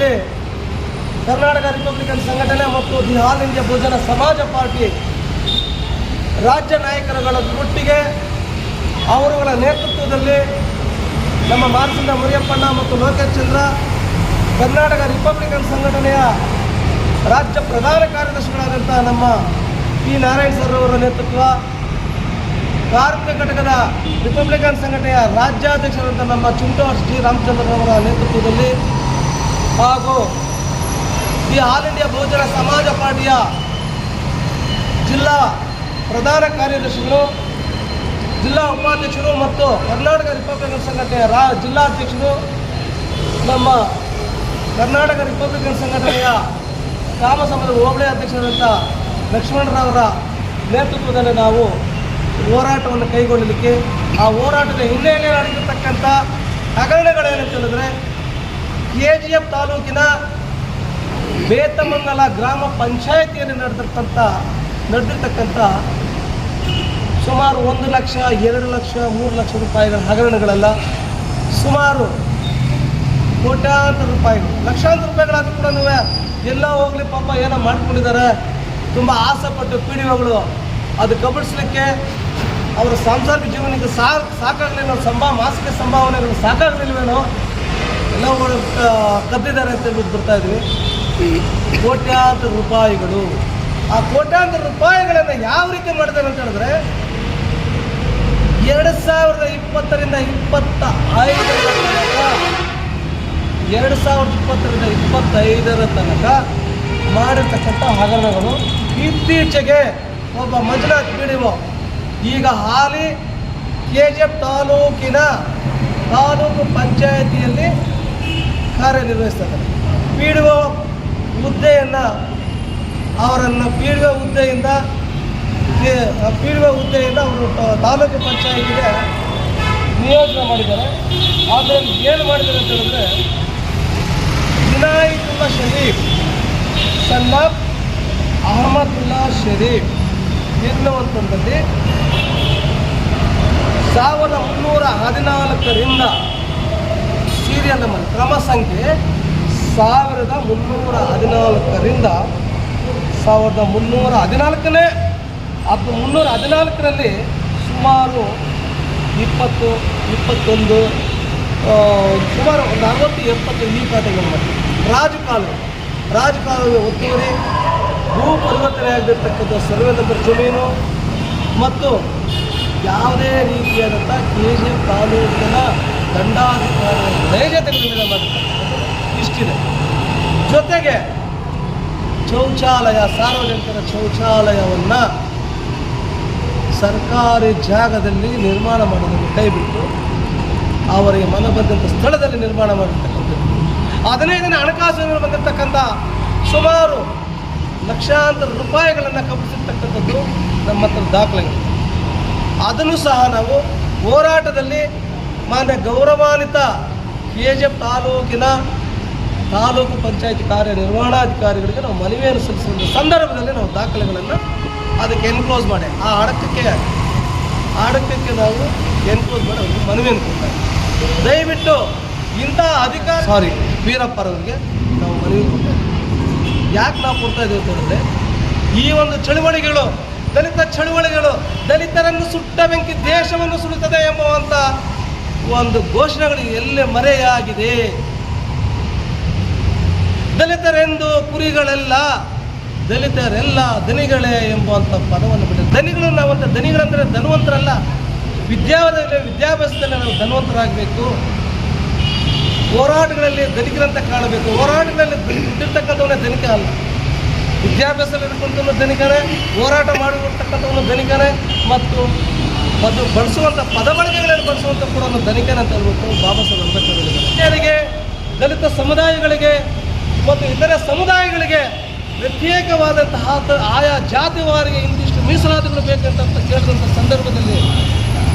ಹೋರಾಟದಲ್ಲಿ ಕರ್ನಾಟಕ ರಿಪಬ್ಲಿಕನ್ ಸಂಘಟನೆ ಮತ್ತು ದಿ ಆಲ್ ಇಂಡಿಯಾ ಬಹುಜನ ಸಮಾಜ ಪಾರ್ಟಿ ರಾಜ್ಯ ನಾಯಕರುಗಳ ಒಟ್ಟಿಗೆ ಅವರುಗಳ ನೇತೃತ್ವದಲ್ಲಿ ನಮ್ಮ ಮಾನಸಿಂದ ಮುರಿಯಪ್ಪಣ್ಣ ಮತ್ತು ಲೋಕೇಶ್ ಚಂದ್ರ ಕರ್ನಾಟಕ ರಿಪಬ್ಲಿಕನ್ ಸಂಘಟನೆಯ ರಾಜ್ಯ ಪ್ರಧಾನ ಕಾರ್ಯದರ್ಶಿಗಳಾದಂಥ ನಮ್ಮ ಪಿ ನಾರಾಯಣ್ ಸರ್ ಅವರ ನೇತೃತ್ವ ಕಾರ್ಮಿಕ ಘಟಕದ ರಿಪಬ್ಲಿಕನ್ ಸಂಘಟನೆಯ ರಾಜ್ಯಾಧ್ಯಕ್ಷರಾದಂಥ ನಮ್ಮ ಚುಂಟವರ್ ಶ್ರೀರಾಮಚಂದ್ರ ರಾಮಚಂದ್ರರವರ ನೇತೃತ್ವದಲ್ಲಿ ಹಾಗೂ ಈ ಆಲ್ ಇಂಡಿಯಾ ಬಹುಜನ ಸಮಾಜ ಪಾರ್ಟಿಯ ಜಿಲ್ಲಾ ಪ್ರಧಾನ ಕಾರ್ಯದರ್ಶಿಗಳು, ಜಿಲ್ಲಾ ಉಪಾಧ್ಯಕ್ಷರು ಮತ್ತು ಕರ್ನಾಟಕ ರಿಪಬ್ಲಿಕನ್ ಸಂಘಟನೆಯ ರಾ, ಜಿಲ್ಲಾಧ್ಯಕ್ಷರು, ನಮ್ಮ ಕರ್ನಾಟಕ ರಿಪಬ್ಲಿಕನ್ ಸಂಘಟನೆಯ ಕಾಮಸಮದ ಹೋಬಳಿ ಅಧ್ಯಕ್ಷರಾದಂಥ ಲಕ್ಷ್ಮಣರವರ ನೇತೃತ್ವದಲ್ಲಿ ನಾವು ಹೋರಾಟವನ್ನು ಕೈಗೊಳ್ಳಲಿಕ್ಕೆ ಆ ಹೋರಾಟದ ಹಿನ್ನೆಲೆಯಲ್ಲಿ ನಡೆದಿರ್ತಕ್ಕಂಥ ಹಗರಣಗಳೇನಂತ ಹೇಳಿದ್ರೆ ಕೆ ಜಿ ಎಫ್ ತಾಲೂಕಿನ ಬೇತಮಂಗಲ ಗ್ರಾಮ ಪಂಚಾಯತಿಯಲ್ಲಿ ನಡೆದಿರ್ತಕ್ಕಂಥ ನಡೆದಿರ್ತಕ್ಕಂಥ ಸುಮಾರು ಒಂದು ಲಕ್ಷ, ಎರಡು ಲಕ್ಷ, ಮೂರು ಲಕ್ಷ ರೂಪಾಯಿಗಳ ಹಗರಣಗಳೆಲ್ಲ, ಸುಮಾರು ಕೋಟ್ಯಾಂತರ ರೂಪಾಯಿಗಳು, ಲಕ್ಷಾಂತರ ರೂಪಾಯಿಗಳಾದ್ರೂ ಕೂಡ ಎಲ್ಲ ಹೋಗಲಿ ಪಾಪ, ಏನೋ ಮಾಡಿಕೊಂಡಿದ್ದಾರೆ. ತುಂಬ ಆಸೆಪಟ್ಟು ಪಿ ಡಿ ಒಗಳು ಅದು ಕಬಡಿಸ್ಲಿಕ್ಕೆ ಅವರ ಸಾಂಸಾರಿಕ ಜೀವನಕ್ಕೆ ಸಾಕಾಗಲಿಲ್ಲ ಸಂಭಾ, ಮಾಸಿಕ ಸಂಭಾವನೆಗಳು ಸಾಕಾಗಲಿಲ್ವೇನೋ ಎಲ್ಲ ಕಬ್ಬಿದ್ದಾರೆ ಅಂತ ಹೇಳ್ಬಿಟ್ಟು ಬರ್ತಾ ಇದ್ವಿ. ಕೋಟ್ಯಾಂತರ ರೂಪಾಯಿಗಳು. ಆ ಕೋಟ್ಯಾಂತರ ರೂಪಾಯಿಗಳನ್ನು ಯಾವ ರೀತಿ ಮಾಡ್ತಾರೆ ಅಂತ ಹೇಳಿದ್ರೆ, ಎರಡು ಸಾವಿರದ ಇಪ್ಪತ್ತರಿಂದ ಇಪ್ಪತ್ತ ಐದರ ತನಕ, ಎರಡು ಸಾವಿರದ ಇಪ್ಪತ್ತರಿಂದ ಇಪ್ಪತ್ತೈದರ ತನಕ ಮಾಡಿರ್ತಕ್ಕಂಥ ಹಗರಣಗಳು ಇತ್ತೀಚೆಗೆ ಒಬ್ಬ ಮಂಜುನಾಥ್ ಪಿ ಈಗ ಹಾಲಿ, ಕೆ ಜಿ ಎಫ್ ತಾಲೂಕಿನ, ತಾಲೂಕು ಪಂಚಾಯತಿಯಲ್ಲಿ ಕಾರ್ಯನಿರ್ವಹಿಸ್ತಾರೆ. ಪಿ ಡಿ ಒ ಹುದ್ದೆಯನ್ನು ಅವರನ್ನು ಪಿ ಡಿ ಒ ಹುದ್ದೆಯಿಂದ ಪಿ ಡಿ ಒ ಹುದ್ದೆಯಿಂದ ಅವರು ತಾಲೂಕು ಪಂಚಾಯಿತಿಗೆ ನಿಯೋಜನೆ ಮಾಡಿದ್ದಾರೆ. ಆದರೆ ಏನು ಮಾಡಿದ್ದಾರೆ ಅಂತ ಹೇಳಿದ್ರೆ, ವಿನಾಯಕುಲ್ಲಾ ಶರೀಫ್ ಆಫ್ ಅಹಮದುಲ್ಲಾ ಶರೀಫ್ ಎನ್ನುವಂಥದ್ದಲ್ಲಿ ಸಾವಿರದ ಮುನ್ನೂರ ಹದಿನಾಲ್ಕರಿಂದ ಸೀರಿಯಲ್ ನಂಬರ್ ಕ್ರಮ ಸಂಖ್ಯೆ ಸಾವಿರದ ಮುನ್ನೂರ ಹದಿನಾಲ್ಕರಿಂದ ಸಾವಿರದ ಮುನ್ನೂರ ಹದಿನಾಲ್ಕನೇ ಅದು ಮುನ್ನೂರ ಹದಿನಾಲ್ಕರಲ್ಲಿ ಸುಮಾರು ಇಪ್ಪತ್ತು, ಇಪ್ಪತ್ತೊಂದು ಸುಮಾರು ಒಂದು ಅರವತ್ತು, ಎಪ್ಪತ್ತು ಈ ಖಾತೆಗಳು ಮಾಡಿ ರಾಜಕಾಲುವೆ. ರಾಜಕಾಲುವೆ ಒತ್ತುವರಿ, ಭೂ ಪರಿವರ್ತನೆ ಆಗಿರ್ತಕ್ಕಂಥ ಸರ್ವೆ ನಂಬರ್ ಜಮೀನು ಮತ್ತು ಯಾವುದೇ ರೀತಿಯಾದಂಥ ಕೆ ಜಿ ತಾಲೂಕಿನ ದಂಡಾಧಿಕಾರಿಗಳ ನೈಜತೆಗಳ ಮೇಲೆ ಮಾಡಿರ್ತಕ್ಕಂಥದ್ದು ಇಷ್ಟಿದೆ. ಜೊತೆಗೆ ಶೌಚಾಲಯ, ಸಾರ್ವಜನಿಕರ ಶೌಚಾಲಯವನ್ನು ಸರ್ಕಾರಿ ಜಾಗದಲ್ಲಿ ನಿರ್ಮಾಣ ಮಾಡೋದನ್ನು ಕೈಬಿಟ್ಟು ಅವರಿಗೆ ಮನಬಂದಂಥ ಸ್ಥಳದಲ್ಲಿ ನಿರ್ಮಾಣ ಮಾಡಿರ್ತಕ್ಕಂಥದ್ದು ಹದಿನೈದನೇ ಹಣಕಾಸಿನಲ್ಲಿ ಬಂದಿರತಕ್ಕಂಥ ಸುಮಾರು ಲಕ್ಷಾಂತರ ರೂಪಾಯಿಗಳನ್ನು ಕಬ್ಬಿಸಿರ್ತಕ್ಕಂಥದ್ದು ನಮ್ಮ ಹತ್ರ ದಾಖಲೆಗಳು. ಅದನ್ನು ಸಹ ನಾವು ಹೋರಾಟದಲ್ಲಿ ಮಾನ್ಯ ಗೌರವಾನ್ವಿತ ಕೆ ಜಿ ಎಫ್ ತಾಲೂಕಿನ ತಾಲೂಕು ಪಂಚಾಯತಿ ಕಾರ್ಯನಿರ್ವಹಣಾಧಿಕಾರಿಗಳಿಗೆ ನಾವು ಮನವಿಯನ್ನು ಸಲ್ಲಿಸಿದ ಸಂದರ್ಭದಲ್ಲಿ ನಾವು ದಾಖಲೆಗಳನ್ನು ಅದಕ್ಕೆ ಎನ್ಕ್ಲೋಸ್ ಮಾಡಿ. ಆ ಅಡಕಕ್ಕೆ ಆ ಅಡಕಕ್ಕೆ ನಾವು ಎನ್ಕ್ಲೋಸ್ ಮಾಡಿ ಅವ್ರಿಗೆ ಮನವಿಯನ್ನು ಕೊಡ್ತಾರೆ ದಯವಿಟ್ಟು ಇಂಥ ಅಧಿಕಾರ ಸಾರಿ ವೀರಪ್ಪರವರಿಗೆ ನಾವು ಮನವಿ ಕೊಡ್ತಾ ಇದ್ದೀವಿ ಯಾಕೆ ನಾವು ಕೊಡ್ತಾ ಇದ್ದೀವಿ ಅಂತಂದರೆ ಈ ಒಂದು ಚಳುವಳಿಗಳು ದಲಿತ ಚಳುವಳಿಗಳು ದಲಿತರನ್ನು ಸುಟ್ಟ ಬೆಂಕಿ ದೇಶವನ್ನು ಸುಡುತ್ತದೆ ಎಂಬುವಂಥ ಒಂದು ಘೋಷಣೆಗಳು ಎಲ್ಲೇ ಮರೆಯಾಗಿದೆ. ದಲಿತರೆಂದು ಕುರಿಗಳೆಲ್ಲ ದಲಿತರೆಲ್ಲ ದನಿಗಳೇ ಎಂಬುವಂಥ ಪದವನ್ನು ಬಿಟ್ಟು ದನಿಗಳು ನಾವಂತ ದನಿಗಳಂದರೆ ಧನವಂತರಲ್ಲ. ವಿದ್ಯಾವದಲ್ಲಿ ವಿದ್ಯಾಭ್ಯಾಸದಲ್ಲಿ ನಾವು ಧನವಂತರಾಗಬೇಕು. ಹೋರಾಟಗಳಲ್ಲಿ ಧನಿಕರಂತ ಕಾಣಬೇಕು. ಹೋರಾಟಗಳಲ್ಲಿ ದುಡ್ಡಿರ್ತಕ್ಕಂಥವನೇ ಧನಿಕ ಅಲ್ಲ. ವಿದ್ಯಾಭ್ಯಾಸದಲ್ಲಿ ಇರ್ತಕ್ಕಂಥವನು ಧನಿಕನೇ, ಹೋರಾಟ ಮಾಡಿರ್ತಕ್ಕಂಥವನು ಧನಿಕನೇ ಮತ್ತು ಅದು ಬಳಸುವಂಥ ಪದ ಬಳಕೆಗಳನ್ನು ಬಳಸುವಂಥ ಕೂಡ ಒಂದು ಧನಿಕನ ಅಂತ ಹೇಳ್ಬಿಟ್ಟು ಬಾಬಾ ಸಾಹೇಬ್ ಅಂಬೇಡ್ಕರ್ ಹೇಳಿದ್ದಾರೆ ದಲಿತ ಸಮುದಾಯಗಳಿಗೆ ಮತ್ತು ಇತರೆ ಸಮುದಾಯಗಳಿಗೆ ಪ್ರತ್ಯೇಕವಾದಂತಹ ಆಯಾ ಜಾತಿವಾರಿಗೆ ಇಂದಿಷ್ಟು ಮೀಸಲಾತಿಗಳು ಬೇಕಂತ ಕೇಳಿದಂಥ ಸಂದರ್ಭದಲ್ಲಿ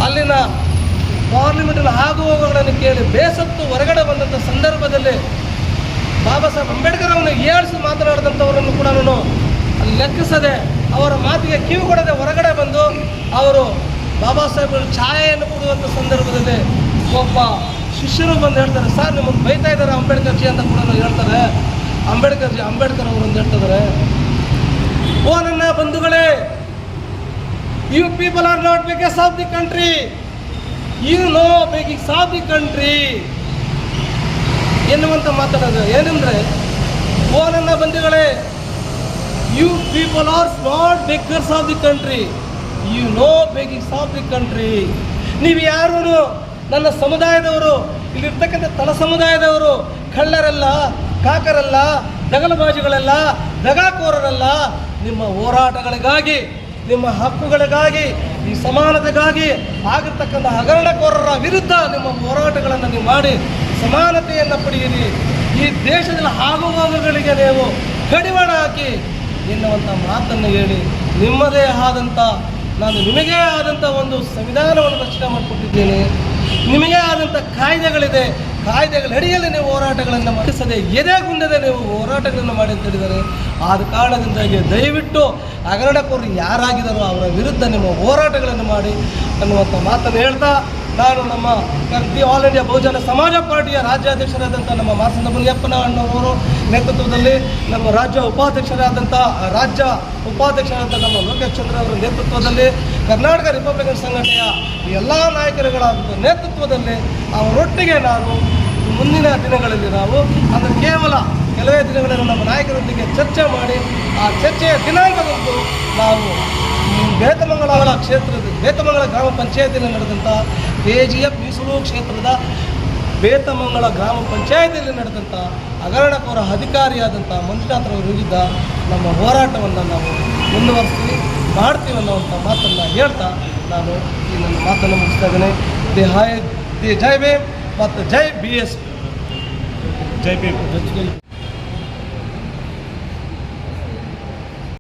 ಅಲ್ಲಿನ ಪಾರ್ಲಿಮೆಂಟಿನ ಆಗು ಹೋಗುಗಳನ್ನು ಕೇಳಿ ಬೇಸತ್ತು ಹೊರಗಡೆ ಬಂದಂಥ ಸಂದರ್ಭದಲ್ಲಿ ಬಾಬಾ ಸಾಹೇಬ್ ಅಂಬೇಡ್ಕರ್ ಅವನು ಏಳಿಸಿ ಮಾತನಾಡಿದಂಥವರನ್ನು ಕೂಡ ನಾನು ಲೆಕ್ಕಿಸದೆ ಅವರ ಮಾತಿಗೆ ಕಿವಿ ಕೊಡದೆ ಹೊರಗಡೆ ಬಂದು ಅವರು ಬಾಬಾ ಸಾಹೇಬರ ಛಾಯೆಯನ್ನು ಕೊಡುವಂಥ ಸಂದರ್ಭದಲ್ಲಿ ಒಬ್ಬ ಶಿಷ್ಯರು ಬಂದು ಹೇಳ್ತಾರೆ, ಸರ್, ನಿಮ್ಮನ್ನು ಬೈತಾ ಇದ್ದಾರೆ ಅಂಬೇಡ್ಕರ್ ಜಿ ಅಂತ ಕೂಡ ಹೇಳ್ತಾರೆ. ಅಂಬೇಡ್ಕರ್ ಜಿ, ಅಂಬೇಡ್ಕರ್ ಅವರು ಅಂತ ಹೇಳ್ತಿದ್ದಾರೆ ಓ ನನ್ನ ಬಂಧುಗಳೇ you people are not bakers of the country you know bakings of the country ಎನ್ನುವಂತ ಮಾತಾಡೋದು ಏನಂದ್ರೆ, ಓ ನನ್ನ ಬಂಧುಗಳೇ you people are not bakers of the country you know bakings of the country ನೀವು ಯಾರು ನನ್ನ ಸಮುದಾಯದವರು, ಇಲ್ಲಿರ್ತಕ್ಕಂಥ ತಳ ಸಮುದಾಯದವರು, ಕಳ್ಳರಲ್ಲ, ಕಾಕರಲ್ಲ, ದಗಲಬಾಜುಗಳಲ್ಲ, ದಗಾಕೋರರಲ್ಲ, ನಿಮ್ಮ ಹೋರಾಟಗಳಿಗಾಗಿ, ನಿಮ್ಮ ಹಕ್ಕುಗಳಿಗಾಗಿ, ಈ ಸಮಾನತೆಗಾಗಿ ಆಗಿರ್ತಕ್ಕಂಥ ಹಗರಣಕೋರರ ವಿರುದ್ಧ ನಿಮ್ಮ ಹೋರಾಟಗಳನ್ನು ನೀವು ಮಾಡಿ, ಸಮಾನತೆಯನ್ನು ಪಡೆಯಿರಿ. ಈ ದೇಶದಲ್ಲಿ ಆಗುವಾಗಗಳಿಗೆ ನೀವು ಕಡಿವಾಣ ಹಾಕಿ ಎನ್ನುವಂಥ ಮಾತನ್ನು ಹೇಳಿ, ನಿಮ್ಮದೇ ಆದಂಥ ನಾನು ನಿಮಗೇ ಆದಂಥ ಒಂದು ಸಂವಿಧಾನವನ್ನು ರಚನೆ ಮಾಡಿಕೊಟ್ಟಿದ್ದೇನೆ. ನಿಮಗೇ ಆದಂಥ ಕಾಯ್ದೆಗಳಿದೆ. ಕಾಯ್ದೆಗಳ ಅಡಿಯಲ್ಲಿ ನೀವು ಹೋರಾಟಗಳನ್ನು ಮಾಡಿಸದೆ, ಎದೆ ಗುಂಡದೆ ನೀವು ಹೋರಾಟಗಳನ್ನು ಮಾಡಿ ಅಂತ ಹೇಳಿದರೆ ಆದ ಕಾರಣದಿಂದಾಗಿ ದಯವಿಟ್ಟು ಹಗರಣಕೋರು ಯಾರಾಗಿದ್ದಾರೋ ಅವರ ವಿರುದ್ಧ ನಿಮ್ಮ ಹೋರಾಟಗಳನ್ನು ಮಾಡಿ ಅನ್ನುವಂಥ ಮಾತನ್ನು ಹೇಳ್ತಾ ನಾನು ನಮ್ಮ ದಿ ಆಲ್ ಇಂಡಿಯಾ ಬಹುಜನ ಸಮಾಜ ಪಾರ್ಟಿಯ ರಾಜ್ಯಾಧ್ಯಕ್ಷರಾದಂಥ ನಮ್ಮ ಮಾಸನ ಅಣ್ಣವರು ನೇತೃತ್ವದಲ್ಲಿ ನಮ್ಮ ರಾಜ್ಯ ಉಪಾಧ್ಯಕ್ಷರಾದಂಥ ರಾಜ್ಯ ಉಪಾಧ್ಯಕ್ಷರಾದಂಥ ನಮ್ಮ ಲೋಕೇಶ್ ಚಂದ್ರ ಅವರ ನೇತೃತ್ವದಲ್ಲಿ ಕರ್ನಾಟಕ ರಿಪಬ್ಲಿಕನ್ ಸಂಘಟನೆಯ ಎಲ್ಲ ನಾಯಕರುಗಳ ನೇತೃತ್ವದಲ್ಲಿ ಅವರೊಟ್ಟಿಗೆ ನಾನು ಮುಂದಿನ ದಿನಗಳಲ್ಲಿ ನಾವು, ಅಂದರೆ ಕೇವಲ ಕೆಲವೇ ದಿನಗಳಲ್ಲಿ ನಮ್ಮ ನಾಯಕರೊಂದಿಗೆ ಚರ್ಚೆ ಮಾಡಿ, ಆ ಚರ್ಚೆಯ ದಿನಾಂಕದಂದು ನಾವು ಈ ಬೇತಮಂಗಲ ಕ್ಷೇತ್ರದ, ಬೇತಮಂಗಲ ಗ್ರಾಮ ಪಂಚಾಯತಿಯಲ್ಲಿ ನಡೆದಂಥ ಕೆ ಜಿ ಎಫ್ ಮೀಸಲು ಕ್ಷೇತ್ರದ ಬೇತಮಂಗಳ ಗ್ರಾಮ ಪಂಚಾಯತಿಯಲ್ಲಿ ನಡೆದಂಥ ಹಗರಣಕೋರ ಅಧಿಕಾರಿಯಾದಂಥ ಮಂಜುನಾಥ್ರವರ ವಿರುದ್ಧ ನಮ್ಮ ಹೋರಾಟವನ್ನು ನಾವು ಮುಂದುವರಿಸ್ತೀವಿ. ಮಾಡ್ತೀವಿ ಅನ್ನೋವಂಥ ಮಾತನ್ನು ಹೇಳ್ತಾ ನಾನು ಈ ನನ್ನ ಮಾತನ್ನು ಮುಗಿಸ್ತಾ ಇದ್ದೇನೆ. ದಿ ಹಾಯ್ ದಿ ಜೈ ಬೇ ಮತ್ತು ಜೈ ಬಿ ಎಸ್ ಜೈ ಭೀಮ್